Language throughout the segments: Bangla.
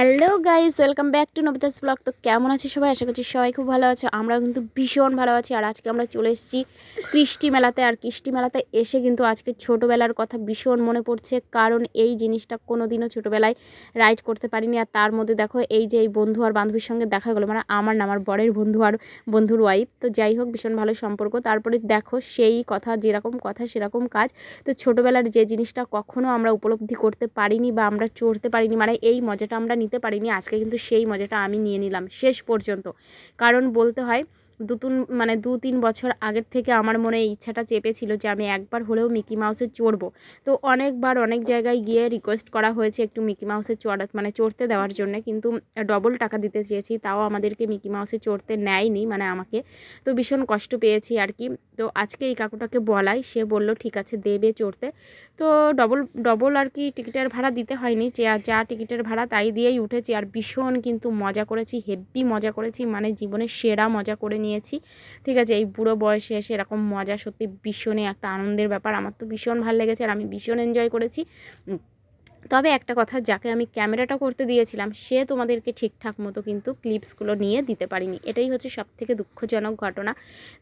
Hello guys, welcome back to নবিতাস blog. তো কেমন আছে সবাই? আশা করছি সবাই খুব ভালো আছে। আমরা কিন্তু ভীষণ ভালো আছি। আর আজকে আমরা চলে এসেছি কৃষ্টি মেলাতে। আর কৃষ্টি মেলাতে এসে কিন্তু আজকে ছোটোবেলার কথা ভীষণ মনে পড়ছে। কারণ এই জিনিসটা কোনো দিনও ছোটোবেলায় রাইড করতে পারিনি। আর তার মধ্যে দেখো, এই যে এই বন্ধু আর বান্ধবীর সঙ্গে দেখা গেলো মানে আমার না, আমার বরের বন্ধু আর বন্ধুর ওয়াইফ তো যাই হোক, ভীষণ ভালো সম্পর্ক। তারপরে দেখো, সেই কথা, যেরকম কথা, সেরকম কাজ। তো ছোটোবেলার যে জিনিসটা কখনো আমরা উপলব্ধি করতে পারিনি বা আমরা চড়তে পারিনি মানে এই মজাটা আমরা নিতে পারিনি আজকে কিন্তু সেই মজাটা আমি নিয়ে নিলাম শেষ পর্যন্ত। কারণ বলতে হয় দু তিন মানে দু তিন বছর আগের থেকে আমার মনে ইচ্ছাটা চেপেছিল যে আমি একবার হলেও মিকি মাউসে চড়বো। তো অনেকবার অনেক জায়গায় গিয়ে রিকোয়েস্ট করা হয়েছে একটু মিকি মাউসে চড়া মানে চড়তে দেওয়ার জন্য। কিন্তু ডবল টাকা দিতে চেয়েছি, তাও আমাদেরকে মিকি মাউসে চড়তে নেয়নি মানে আমাকে। তো ভীষণ কষ্ট পেয়েছি আর কি। তো আজকে এই কাকুটাকে বলাই, সে বলল, ঠিক আছে, দেবে চড়তে। তো ডবল ডবল আর কি টিকিটের ভাড়া দিতে হয়নি, যা যা টিকিটের ভাড়া তাই দিয়েই উঠেছি। আর ভীষণ কিন্তু মজা করেছি হেভি মজা করেছি মানে জীবনের সেরা মজা করে নিয়েছি। ঠিক আছে, এই বুড়ো বয়সে এসে এরকম মজা, সত্যি ভীষণই একটা আনন্দের ব্যাপার। আমার তো ভীষণ ভালো লেগেছে আর আমি ভীষণ এনজয় করেছি। তবে একটা কথা, যাকে আমি ক্যামেরাটা করতে দিয়েছিলাম, সে তোমাদেরকে ঠিকঠাক মতো কিন্তু ক্লিপসগুলো নিয়ে দিতে পারিনি। এটাই হচ্ছে সব থেকে দুঃখজনক ঘটনা।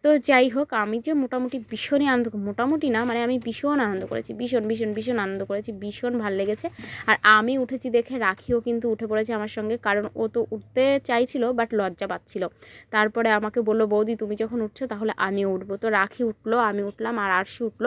তো যাই হোক, আমি যে মোটামুটি ভীষণই আনন্দ মোটামুটি না মানে আমি ভীষণ আনন্দ করেছি, ভীষণ ভীষণ ভীষণ আনন্দ করেছি, ভীষণ ভালো লেগেছে। আর আমি উঠেছি দেখে রাখিও কিন্তু উঠে পড়েছে আমার সঙ্গে, কারণ ও তো উঠতে চাইছিল, বাট লজ্জা পাচ্ছিল। তারপরে আমাকে বলল, বৌদি, তুমি যখন উঠছো, তাহলে আমিও উঠবো। তো রাখি উঠল, আমি উঠলাম, আর আরশি উঠল।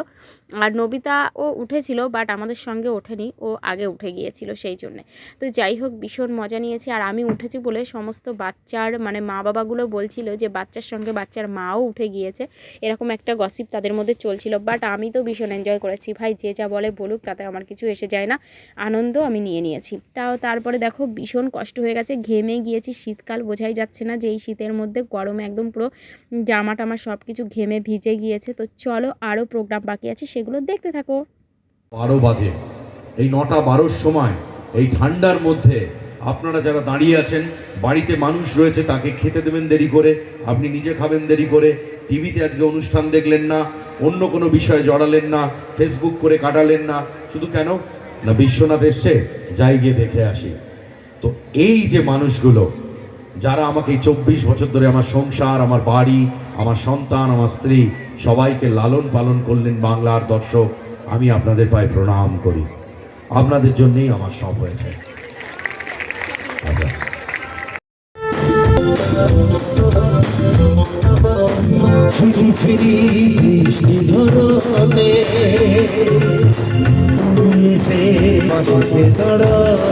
আর নবিতা ও উঠেছিল, বাট আমাদের সঙ্গে ওঠেনি, ও আগে উঠে গিয়েছিল সেই জন্যে। তো যাই হোক, ভীষণ মজা নিয়েছি। আর আমি উঠেছি বলে সমস্ত বাচ্চার মানে মা বাবাগুলো বলছিল যে বাচ্চার সঙ্গে বাচ্চার মাও উঠে গিয়েছে। এরকম একটা গসিপ তাদের মধ্যে চলছিল। বাট আমি তো ভীষণ এনজয় করেছি। ভাই, যে যা বলে বলুক, তাতে আমার কিছু এসে যায় না। আনন্দ আমি নিয়ে নিয়েছি। তাও তারপরে দেখো, ভীষণ কষ্ট হয়ে গেছে। ঘেমে গিয়েছি। শীতকাল বোঝাই যাচ্ছে না যে এই শীতের মধ্যে গরমে একদম পুরো জামা টামা সব কিছু ঘেমে ভিজে গিয়েছে। তো চলো আরও প্রোগ্রাম বাকি আছে, সেগুলো দেখতে থাকো। বারো বাজে। এই নটা বারোর সময়, এই ঠান্ডার মধ্যে আপনারা যারা দাঁড়িয়ে আছেন, বাড়িতে মানুষ রয়েছে, তাকে খেতে দেবেন দেরি করে, আপনি নিজে খাবেন দেরি করে, টিভিতে আজকে অনুষ্ঠান দেখলেন না, অন্য কোনো বিষয়ে জড়ালেন না ফেসবুক করে কাটালেন না, শুধু কেন? না, বিশ্বনাথ এসছে, যাই গিয়ে দেখে আসি। তো এই যে মানুষগুলো, যারা আমাকে চব্বিশ বছর ধরে আমার সংসার, আমার বাড়ি, আমার সন্তান, আমার স্ত্রী, সবাইকে লালন পালন করলেন বাংলার দর্শক, আমি আপনাদের পায়ে প্রণাম করি। আপনাদের জন্যই আমার সব হয়েছে। ফিরি ফিরি দাঁড়াতে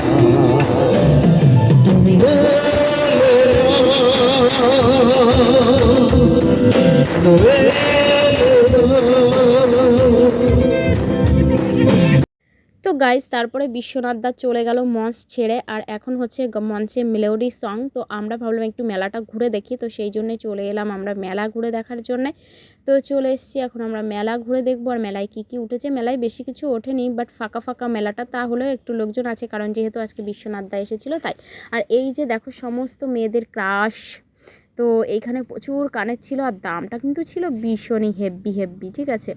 গাইজ তারপরে বিশ্বনাথ দা চলে গেল মঞ্চ ছেড়ে, আর এখন হচ্ছে মঞ্চে মেলোডি সং তো আমরা ভাবলাম একটু মেলাটা ঘুরে দেখি, তো সেই জন্যে চলে এলাম আমরা মেলা ঘুরে দেখার জন্যে। তো চলে এসেছি, এখন আমরা মেলা ঘুরে দেখব, আর মেলায় কী কী উঠেছে। মেলায় বেশি কিছু ওঠেনি বাট ফাঁকা ফাঁকা মেলাটা তা হলেও একটু লোকজন আছে, কারণ যেহেতু আজকে বিশ্বনাথ দা এসেছিল, তাই। আর এই যে দেখো, সমস্ত মেয়েদের ক্রাশ তো এইখানে প্রচুর কানের ছিল, আর দামটা কিন্তু ছিল ভীষণই হেভি হেভি ঠিক আছে।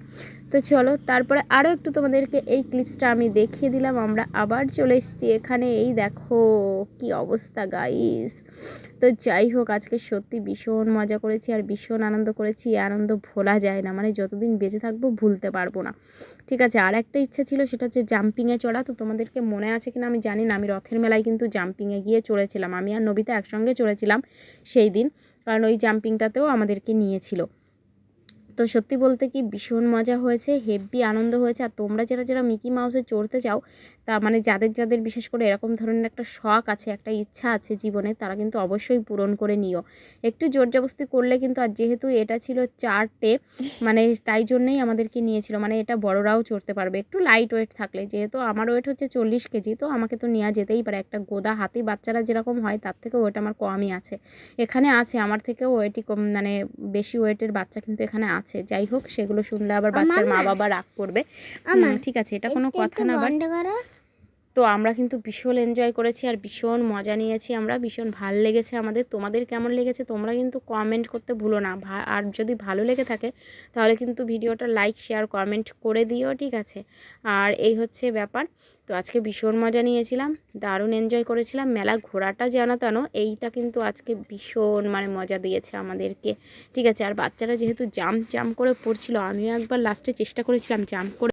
তো চলো, তারপরে আরও একটু তোমাদেরকে এই ক্লিপসটা আমি দেখিয়ে দিলাম, আমরা আবার চলে এসেছি এখানে। এই দেখো কি অবস্থা গাইস তো যাই হোক, আজকে সত্যি ভীষণ মজা করেছি আর ভীষণ আনন্দ করেছি। আনন্দ ভোলা যায় না মানে যতদিন বেঁচে থাকব ভুলতে পারব না। ঠিক আছে, আর একটা ইচ্ছা ছিল, সেটা হচ্ছে জাম্পিংয়ে চড়া। তো তোমাদেরকে মনে আছে কিনা আমি জানি না, আমি রথের মেলায় কিন্তু জাম্পিংয়ে গিয়ে চড়েছিলাম। আমি আর নবিতা একসঙ্গে চড়েছিলাম সেই দিন, কারণ ওই জাম্পিংটাতেও আমাদেরকে নিয়েছিল। তো সত্যি বলতে কি ভীষণ মজা হয়েছে হেভি আনন্দ হয়েছে। আর তোমরা যারা যারা মিকি মাউসে চড়তে চাও, তা মানে যাদের যাদের বিশেষ করে এরকম ধরনের একটা শখ আছে, একটা ইচ্ছা আছে জীবনে, তারা কিন্তু অবশ্যই পূরণ করে নিও। একটু জোর জবস্তি করলে কিন্তু, আর যেহেতু এটা ছিল চারটে মানে তাই জন্যই আমাদেরকে নিয়েছিল মানে এটা বড়রাও চড়তে পারবে। একটু লাইট ওয়েট থাকলে, যেহেতু আমার ওয়েট হচ্ছে চল্লিশ কেজি, তো আমাকে তো নেওয়া যেতেই পারে। একটা গোদা হাতি বাচ্চারা যেরকম হয়, তার থেকে ওয়েট আমার কমই আছে। এখানে আছে, আমার থেকেও ওয়েটই কম মানে বেশি ওয়েটের বাচ্চা কিন্তু এখানে আছে যাই হোক সেগুলো শুনলে আবার বাচ্চার মা বাবা রাগ করবে। ঠিক আছে এটা কোনো কথা না বাট তো আমরা কিন্তু ভীষণ এনজয় করেছি আর ভীষণ মজা নিয়েছি আমরা, ভীষণ ভালো লেগেছে আমাদের। তোমাদের কেমন লেগেছে তোমরা কিন্তু কমেন্ট করতে ভুলো না। আর যদি ভালো লেগে থাকে, তাহলে কিন্তু ভিডিওটা লাইক শেয়ার কমেন্ট করে দিও, ঠিক আছে? আর এই হচ্ছে ব্যাপার। তো আজকে ভীষণ মজা নিয়েছিলাম, দারুণ এনজয় করেছিলাম। মেলা ঘোরাটা জানো তেন এইটা কিন্তু আজকে ভীষণ মানে মজা দিয়েছে আমাদেরকে, ঠিক আছে? আর বাচ্চারা যেহেতু জাম্প জাম্প করে পড়ছিল, আমিও একবার লাস্টে চেষ্টা করেছিলাম জাম্প করে